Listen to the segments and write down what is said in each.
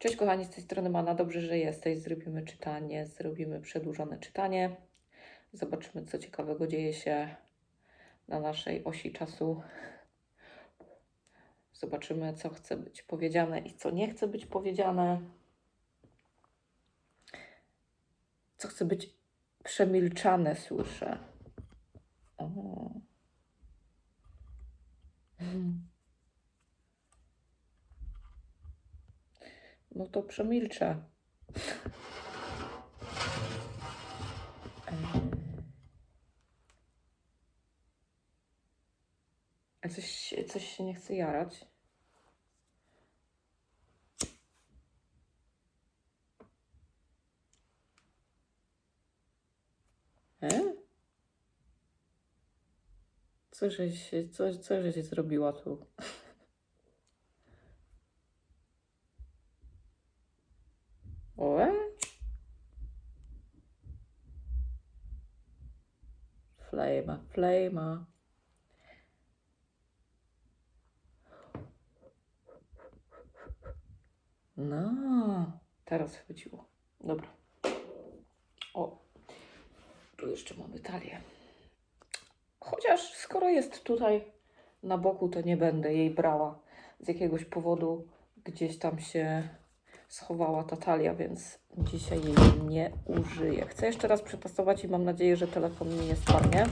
Cześć kochani, z tej strony Mana. Dobrze, że jesteś. Zrobimy czytanie, zrobimy przedłużone czytanie. Zobaczymy, co ciekawego dzieje się na naszej osi czasu. Zobaczymy, co chce być powiedziane i co nie chce być powiedziane. Co chce być przemilczane, słyszę. O. Hmm. No to przemilczę. Eee. A coś, coś się nie chce jarać. E? Co żeś, co, co żeś zrobiła tu? Flama, flama. No, teraz chwyciło. Dobra. O, tu jeszcze mamy talię. Chociaż skoro jest tutaj na boku, to nie będę jej brała. Z jakiegoś powodu gdzieś tam się schowała ta talia, więc dzisiaj jej nie użyję. Chcę jeszcze raz przetestować i mam nadzieję, że telefon mi nie spadnie,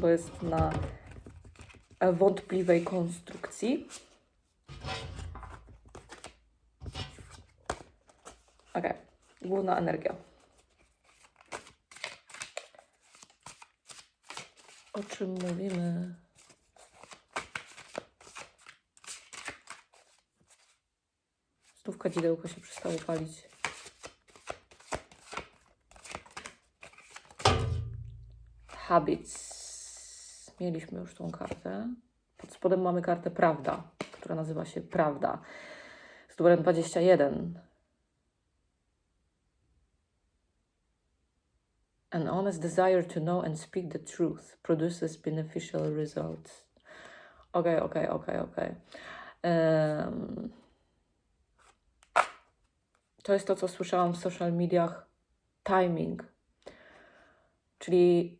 bo jest na wątpliwej konstrukcji. Ok, główna energia. O czym mówimy? Znów kadzidełko się przestało palić. Habits. Mieliśmy już tą kartę. Pod spodem mamy kartę Prawda, która nazywa się Prawda. Z numerem 21. An honest desire to know and speak the truth produces beneficial results. Okej, okej, okej, okej. Em, To jest to, co słyszałam w social mediach. Timing. Czyli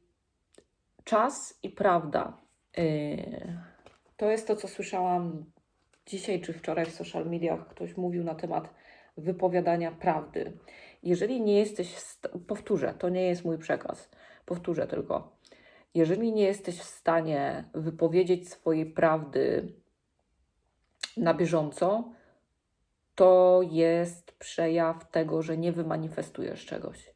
czas i prawda. Yy, To jest to, co słyszałam dzisiaj czy wczoraj w social mediach. Ktoś mówił na temat wypowiadania prawdy. Jeżeli nie jesteś, powtórzę, to nie jest mój przekaz, powtórzę tylko. Jeżeli nie jesteś w stanie wypowiedzieć swojej prawdy na bieżąco, to jest przejaw tego, że nie wymanifestujesz czegoś.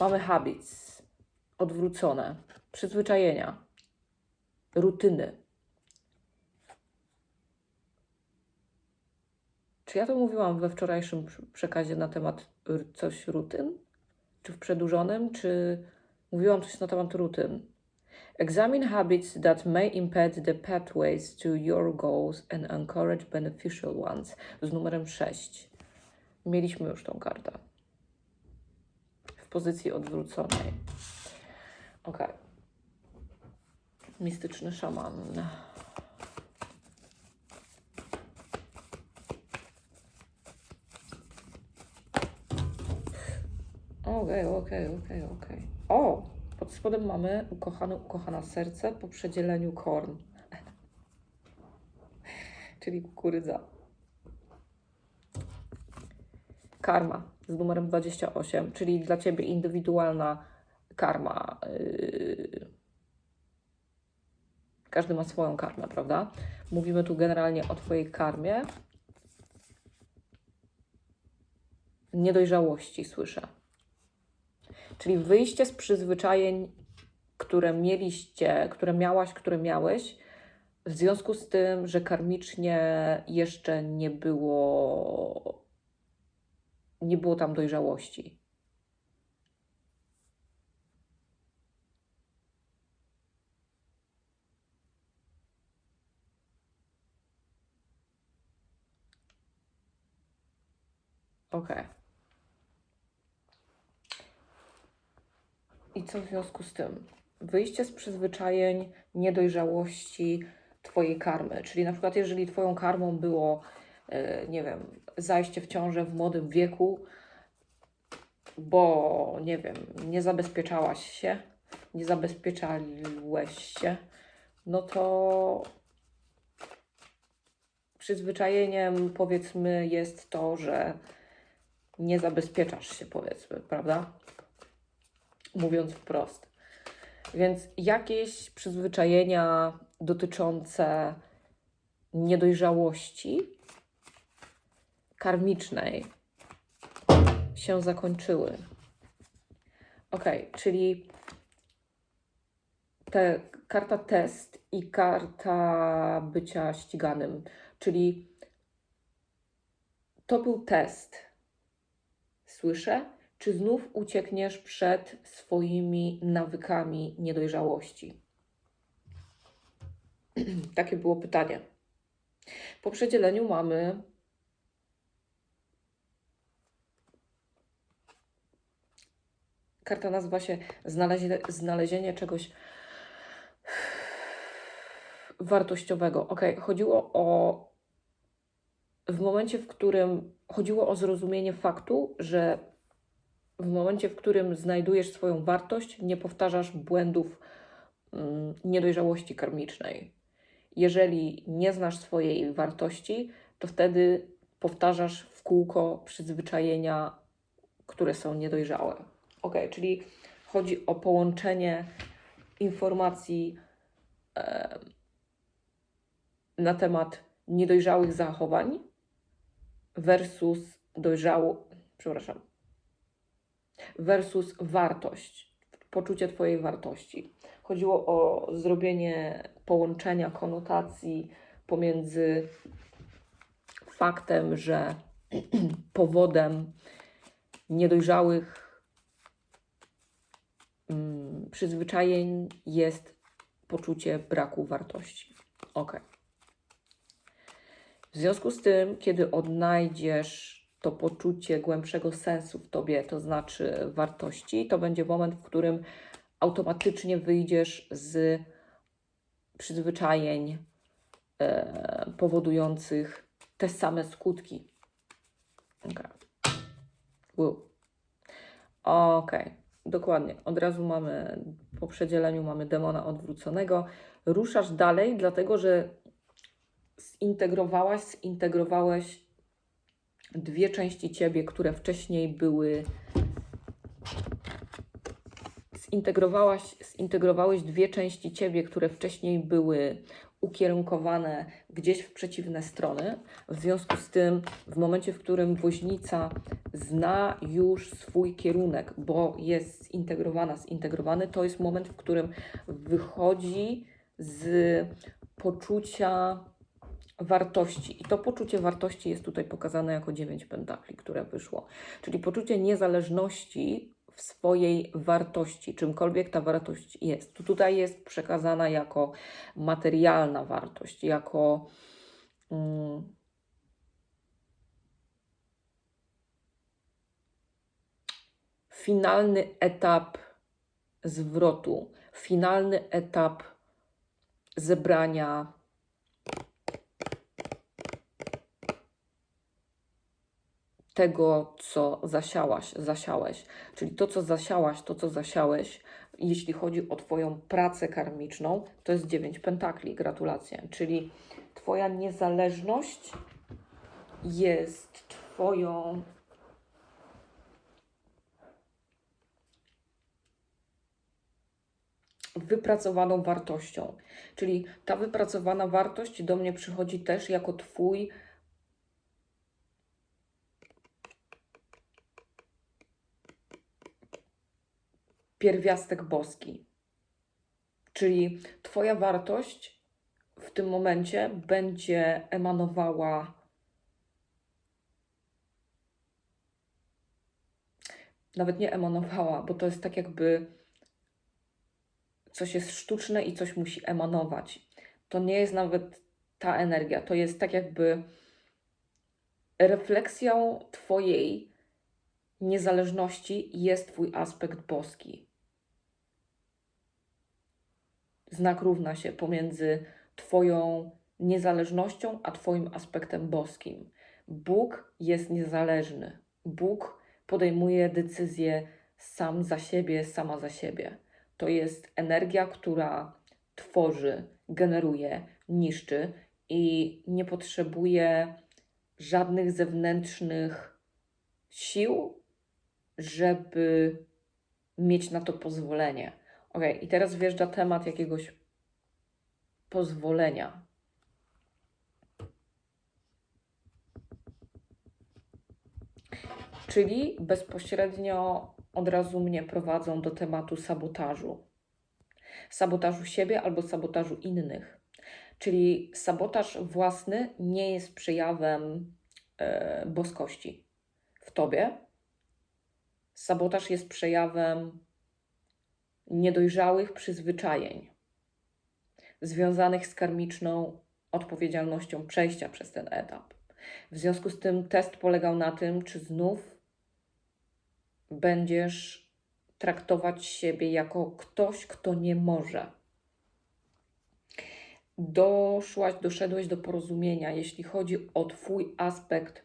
Mamy habits, odwrócone, przyzwyczajenia, rutyny. Czy ja to mówiłam we wczorajszym pr- przekazie na temat r- coś rutyn? Czy w przedłużonym? Czy mówiłam coś na temat rutyn? Examine habits that may impede the pathways to your goals and encourage beneficial ones z numerem 6. Mieliśmy już tą kartę. W pozycji odwróconej. Ok. Mistyczny szaman. Okej, okej, okej, okej. O! Pod spodem mamy ukochane, ukochana serce po przedzieleniu korn. Czyli kukurydza. Karma z numerem 28, czyli dla Ciebie indywidualna karma. Yy. Każdy ma swoją karmę, prawda? Mówimy tu generalnie o Twojej karmie. Niedojrzałości słyszę. Czyli wyjście z przyzwyczajeń, które mieliście, które miałaś, które miałeś, w związku z tym, że karmicznie jeszcze nie było, nie było tam dojrzałości. Okej. I co w związku z tym? Wyjście z przyzwyczajeń, niedojrzałości Twojej karmy. Czyli na przykład, jeżeli Twoją karmą było, e, nie wiem, zajście w ciążę w młodym wieku, bo nie wiem, nie zabezpieczałaś się, nie zabezpieczałeś się, no to przyzwyczajeniem powiedzmy jest to, że nie zabezpieczasz się, powiedzmy, prawda? Mówiąc wprost. Więc jakieś przyzwyczajenia dotyczące niedojrzałości karmicznej się zakończyły. Ok, czyli te karta test i karta bycia ściganym, czyli to był test. Słyszę, czy znów uciekniesz przed swoimi nawykami niedojrzałości? Takie było pytanie. Po przedzieleniu mamy karta nazywa się znalezie, znalezienie czegoś wartościowego. Ok, chodziło o w momencie, w którym chodziło o zrozumienie faktu, że w momencie, w którym znajdujesz swoją wartość, nie powtarzasz błędów mm, niedojrzałości karmicznej. Jeżeli nie znasz swojej wartości, to wtedy powtarzasz w kółko przyzwyczajenia, które są niedojrzałe. Ok, czyli chodzi o połączenie informacji na temat niedojrzałych zachowań versus dojrzało, przepraszam, versus wartość, poczucie Twojej wartości. Chodziło o zrobienie połączenia konotacji pomiędzy faktem, że powodem niedojrzałych mm, przyzwyczajeń jest poczucie braku wartości. Ok. W związku z tym, kiedy odnajdziesz to poczucie głębszego sensu w tobie, to znaczy wartości, to będzie moment, w którym automatycznie wyjdziesz z przyzwyczajeń e, powodujących te same skutki. Okay. Okej, okay. dokładnie. Od razu mamy, po przedzieleniu mamy demona odwróconego. Ruszasz dalej, dlatego że zintegrowałaś, zintegrowałeś dwie części ciebie, które wcześniej były. Zintegrowałaś, zintegrowałeś dwie części ciebie, które wcześniej były ukierunkowane gdzieś w przeciwne strony. W związku z tym, w momencie, w którym woźnica zna już swój kierunek, bo jest zintegrowana, zintegrowany, to jest moment, w którym wychodzi z poczucia wartości. I to poczucie wartości jest tutaj pokazane jako dziewięć pentakli, które wyszło. Czyli poczucie niezależności w swojej wartości, czymkolwiek ta wartość jest. Tu tutaj jest przekazana jako materialna wartość, jako mm, finalny etap zwrotu, finalny etap zebrania tego, co zasiałaś, zasiałeś. Czyli to, co zasiałaś, to, co zasiałeś, jeśli chodzi o Twoją pracę karmiczną, to jest 9 pentakli. Gratulacje. Czyli Twoja niezależność jest Twoją wypracowaną wartością. Czyli ta wypracowana wartość do mnie przychodzi też jako Twój pierwiastek boski. Czyli Twoja wartość w tym momencie będzie emanowała nawet nie emanowała, bo to jest tak jakby coś jest sztuczne i coś musi emanować. To nie jest nawet ta energia, to jest tak jakby refleksją Twojej niezależności jest Twój aspekt boski znak równa się pomiędzy Twoją niezależnością, a Twoim aspektem boskim. Bóg jest niezależny. Bóg podejmuje decyzje sam za siebie, sama za siebie. To jest energia, która tworzy, generuje, niszczy i nie potrzebuje żadnych zewnętrznych sił, żeby mieć na to pozwolenie. Ok, i teraz wjeżdża temat jakiegoś pozwolenia. Czyli bezpośrednio od razu mnie prowadzą do tematu sabotażu. Sabotażu siebie albo sabotażu innych. Czyli sabotaż własny nie jest przejawem e, boskości w tobie. Sabotaż jest przejawem niedojrzałych przyzwyczajeń związanych z karmiczną odpowiedzialnością przejścia przez ten etap. W związku z tym test polegał na tym, czy znów będziesz traktować siebie jako ktoś, kto nie może. Doszłaś, doszedłeś do porozumienia, jeśli chodzi o Twój aspekt,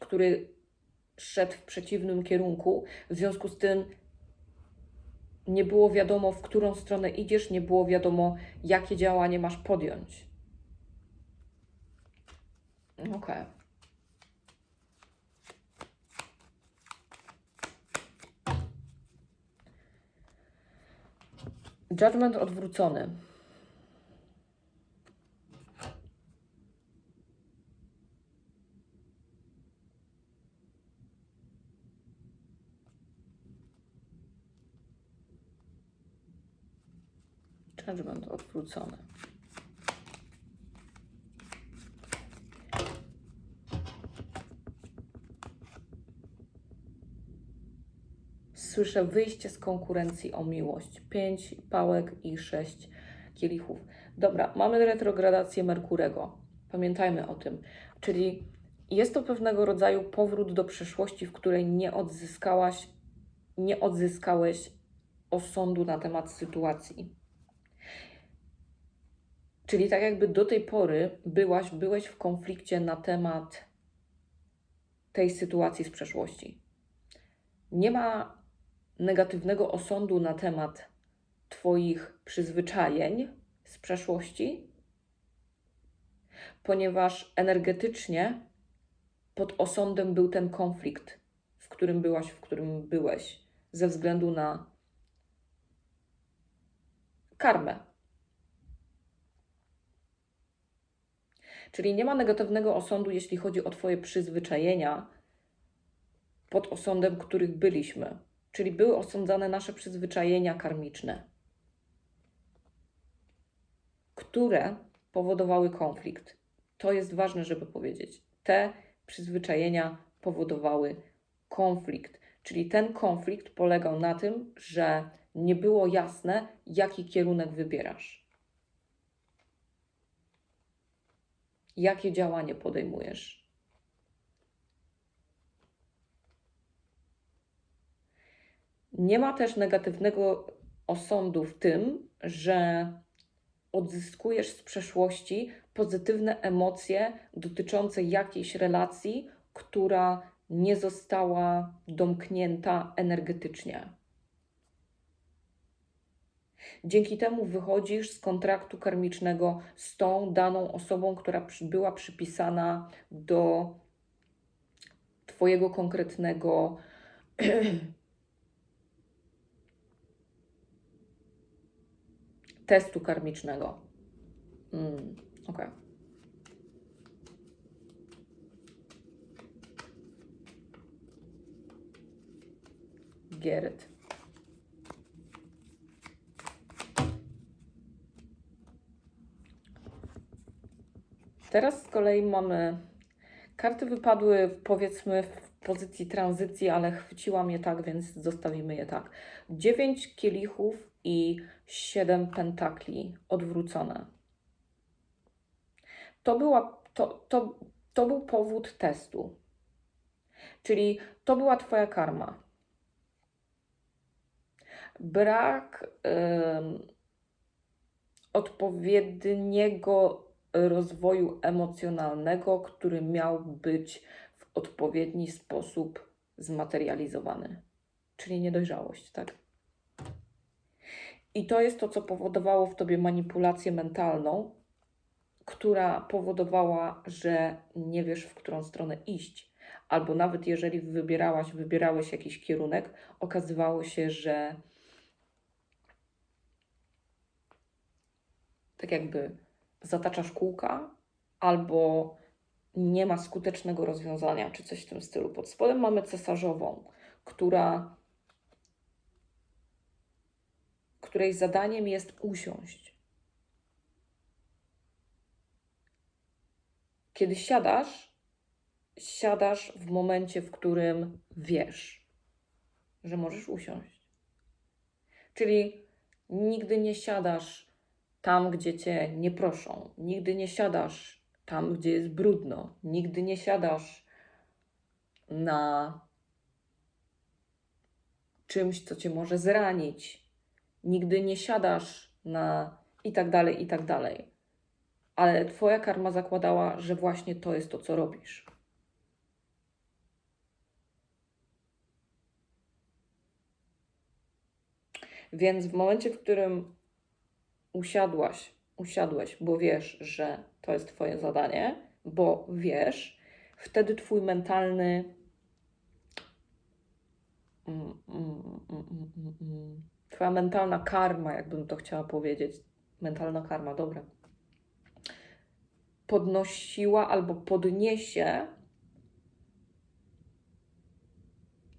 który szedł w przeciwnym kierunku. W związku z tym nie było wiadomo, w którą stronę idziesz, nie było wiadomo, jakie działanie masz podjąć. Okej. Judgment odwrócony. Judgment odwrócony. Słyszę wyjście z konkurencji o miłość. Pięć pałek i sześć kielichów. Dobra, mamy retrogradację Merkurego. Pamiętajmy o tym. Czyli jest to pewnego rodzaju powrót do przeszłości, w której nie odzyskałaś, nie odzyskałeś osądu na temat sytuacji. Czyli tak jakby do tej pory byłaś, byłeś w konflikcie na temat tej sytuacji z przeszłości. Nie ma negatywnego osądu na temat Twoich przyzwyczajeń z przeszłości, ponieważ energetycznie pod osądem był ten konflikt, w którym byłaś, w którym byłeś, ze względu na karmę, Czyli nie ma negatywnego osądu, jeśli chodzi o Twoje przyzwyczajenia pod osądem, których byliśmy. Czyli były osądzane nasze przyzwyczajenia karmiczne, które powodowały konflikt. To jest ważne, żeby powiedzieć. Te przyzwyczajenia powodowały konflikt. Czyli ten konflikt polegał na tym, że nie było jasne, jaki kierunek wybierasz. Jakie działanie podejmujesz? Nie ma też negatywnego osądu w tym, że odzyskujesz z przeszłości pozytywne emocje dotyczące jakiejś relacji, która nie została domknięta energetycznie. Dzięki temu wychodzisz z kontraktu karmicznego z tą daną osobą, która była przypisana do Twojego konkretnego testu karmicznego. Mm, ok. Get it. Teraz z kolei mamy. Karty wypadły powiedzmy w pozycji tranzycji, ale chwyciłam je tak, więc zostawimy je tak. Dziewięć kielichów i siedem pentakli odwrócone. To, była, to, to, to był powód testu. Czyli to była Twoja karma. Brak. Yy, odpowiedniego rozwoju emocjonalnego, który miał być w odpowiedni sposób zmaterializowany, czyli niedojrzałość, tak? I to jest to, co powodowało w tobie manipulację mentalną, która powodowała, że nie wiesz, w którą stronę iść. Albo nawet jeżeli wybierałaś, wybierałeś jakiś kierunek, okazywało się, że tak jakby zataczasz kółka, albo nie ma skutecznego rozwiązania, czy coś w tym stylu. Pod spodem mamy cesarzową, która, której zadaniem jest usiąść. Kiedy siadasz, siadasz w momencie, w którym wiesz, że możesz usiąść. Czyli nigdy nie siadasz tam, gdzie cię nie proszą, nigdy nie siadasz tam, gdzie jest brudno, nigdy nie siadasz na czymś, co cię może zranić, nigdy nie siadasz na i tak dalej, i tak dalej. Ale twoja karma zakładała, że właśnie to jest to, co robisz. Więc w momencie, w którym usiadłaś, usiadłeś, bo wiesz, że to jest Twoje zadanie, bo wiesz, wtedy Twój mentalny. Mm, mm, mm. Twoja mentalna karma, jakbym to chciała powiedzieć. Mentalna karma, dobra. Podnosiła albo podniesie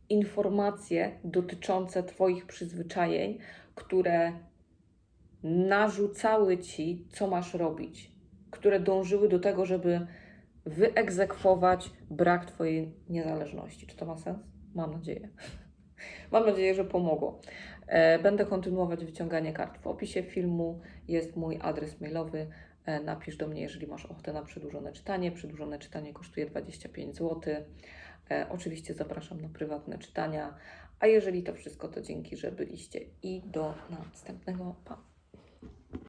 informacje dotyczące Twoich przyzwyczajeń, które narzucały ci, co masz robić, które dążyły do tego, żeby wyegzekwować brak Twojej niezależności. Czy to ma sens? Mam nadzieję. Mam nadzieję, że pomogło. E, Będę kontynuować wyciąganie kart. W opisie filmu jest mój adres mailowy. E, Napisz do mnie, jeżeli masz ochotę na przedłużone czytanie. Przedłużone czytanie kosztuje 25 zł. E, Oczywiście zapraszam na prywatne czytania. A jeżeli to wszystko, to dzięki, że byliście i do następnego. Pa!